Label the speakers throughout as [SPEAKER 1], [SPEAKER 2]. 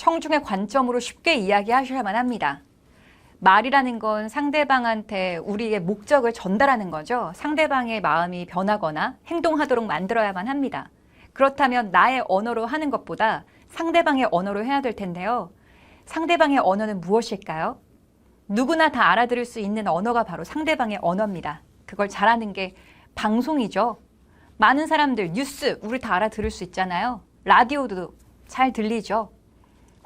[SPEAKER 1] 청중의 관점으로 쉽게 이야기하셔야만 합니다. 말이라는 건 상대방한테 우리의 목적을 전달하는 거죠. 상대방의 마음이 변하거나 행동하도록 만들어야만 합니다. 그렇다면 나의 언어로 하는 것보다 상대방의 언어로 해야 될 텐데요. 상대방의 언어는 무엇일까요? 누구나 다 알아들을 수 있는 언어가 바로 상대방의 언어입니다. 그걸 잘하는 게 방송이죠. 많은 사람들 뉴스 우리 다 알아들을 수 있잖아요. 라디오도 잘 들리죠.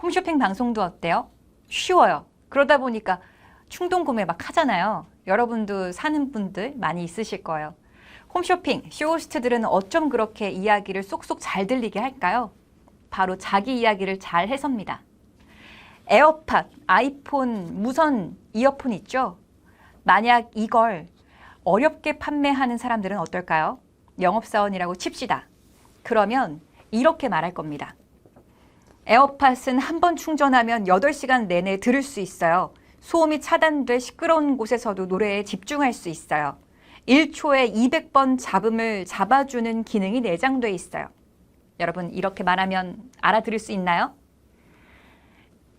[SPEAKER 1] 홈쇼핑 방송도 어때요? 쉬워요. 그러다 보니까 충동 구매 막 하잖아요. 여러분도 사는 분들 많이 있으실 거예요. 홈쇼핑, 쇼호스트들은 어쩜 그렇게 이야기를 쏙쏙 잘 들리게 할까요? 바로 자기 이야기를 잘 해섭니다. 에어팟, 아이폰, 무선 이어폰 있죠? 만약 이걸 어렵게 판매하는 사람들은 어떨까요? 영업사원이라고 칩시다. 그러면 이렇게 말할 겁니다. 에어팟은 한 번 충전하면 8시간 내내 들을 수 있어요. 소음이 차단돼 시끄러운 곳에서도 노래에 집중할 수 있어요. 1초에 200번 잡음을 잡아주는 기능이 내장돼 있어요. 여러분, 이렇게 말하면 알아들을 수 있나요?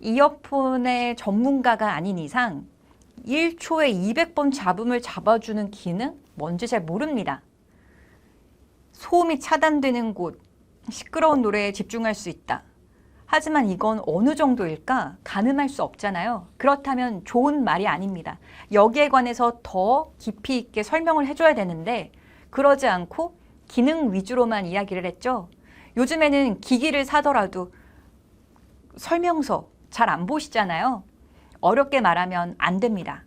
[SPEAKER 1] 이어폰의 전문가가 아닌 이상 1초에 200번 잡음을 잡아주는 기능? 뭔지 잘 모릅니다. 소음이 차단되는 곳, 시끄러운 노래에 집중할 수 있다. 하지만 이건 어느 정도일까 가늠할 수 없잖아요. 그렇다면 좋은 말이 아닙니다. 여기에 관해서 더 깊이 있게 설명을 해줘야 되는데 그러지 않고 기능 위주로만 이야기를 했죠. 요즘에는 기기를 사더라도 설명서 잘 안 보시잖아요. 어렵게 말하면 안 됩니다.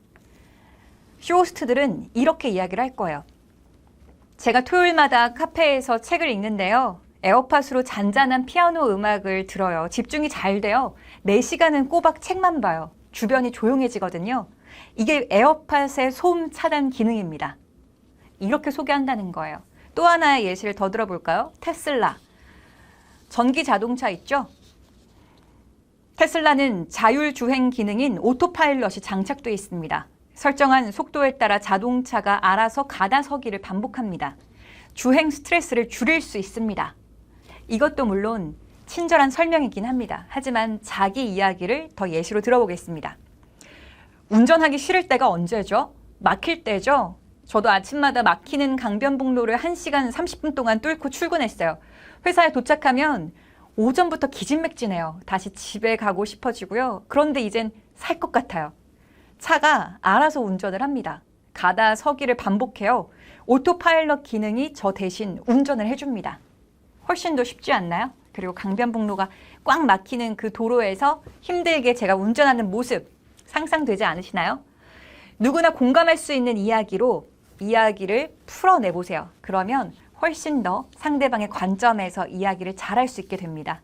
[SPEAKER 1] 쇼호스트들은 이렇게 이야기를 할 거예요. 제가 토요일마다 카페에서 책을 읽는데요. 에어팟으로 잔잔한 피아노 음악을 들어요. 집중이 잘 돼요. 4시간은 꼬박 책만 봐요. 주변이 조용해지거든요. 이게 에어팟의 소음 차단 기능입니다. 이렇게 소개한다는 거예요. 또 하나의 예시를 더 들어볼까요? 테슬라. 전기 자동차 있죠? 테슬라는 자율 주행 기능인 오토파일럿이 장착되어 있습니다. 설정한 속도에 따라 자동차가 알아서 가다서기를 반복합니다. 주행 스트레스를 줄일 수 있습니다. 이것도 물론 친절한 설명이긴 합니다. 하지만 자기 이야기를 더 예시로 들어보겠습니다. 운전하기 싫을 때가 언제죠? 막힐 때죠? 저도 아침마다 막히는 강변북로를 1시간 30분 동안 뚫고 출근했어요. 회사에 도착하면 오전부터 기진맥진해요. 다시 집에 가고 싶어지고요. 그런데 이젠 살 것 같아요. 차가 알아서 운전을 합니다. 가다 서기를 반복해요. 오토파일럿 기능이 저 대신 운전을 해줍니다. 훨씬 더 쉽지 않나요? 그리고 강변북로가 꽉 막히는 그 도로에서 힘들게 제가 운전하는 모습 상상되지 않으시나요? 누구나 공감할 수 있는 이야기로 이야기를 풀어내보세요. 그러면 훨씬 더 상대방의 관점에서 이야기를 잘할 수 있게 됩니다.